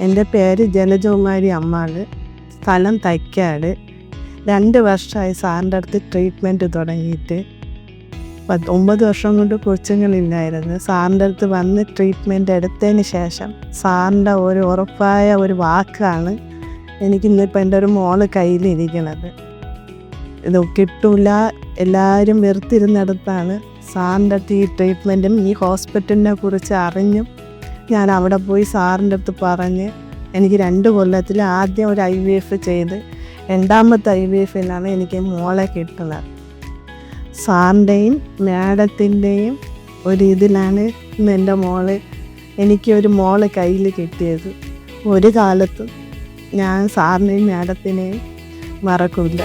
എന്റെ പേര് ജലജകുമാരി അമ്മാൾ. സ്ഥലം തൈക്കാട്. രണ്ട് വർഷമായി സാറിന്റെ അടുത്ത് ട്രീറ്റ്മെന്റ് തുടങ്ങിയിട്ട്. പത്ത് ഒമ്പത് വർഷം കൊണ്ട് കൊച്ചുങ്ങളില്ലായിരുന്നു. സാറിന്റെ അടുത്ത് വന്ന് ട്രീറ്റ്മെന്റ് എടുത്തതിന് ശേഷം സാറിന്റെ ഒരു ഉറപ്പായ ഒരു വാക്കാണ് എനിക്കിന്നിപ്പോൾ എന്റെ ഒരു മോൾ കയ്യിലിരിക്കണത്. ഇത് കിട്ടൂല എല്ലാവരും വെറുത്തിരുന്നിടത്താണ് സാറിന്റെ അടുത്ത് ഈ ട്രീറ്റ്മെന്റും ഈ ഹോസ്പിറ്റലിനെ കുറിച്ച് അറിഞ്ഞും ഞാൻ അവിടെ പോയി സാറിന്റെ അടുത്ത് പറഞ്ഞ് എനിക്ക് രണ്ട് കൊല്ലത്തിൽ ആദ്യം ഒരു ഐ വി എഫ് ചെയ്ത് രണ്ടാമത്തെ ഐ വി എഫിലാണ് എനിക്ക് മോളെ കിട്ടുന്നത്. സാറിന്റെയും മാഡത്തിന്റെയും ഒരു ഇതിലാണ് ഇന്ന് എന്റെ മോൾ എനിക്കൊരു മോൾ കയ്യിൽ കിട്ടിയത്. ഒരു കാലത്തും ഞാൻ സാറിനെയും മാഡത്തിനെയും മറക്കില്ല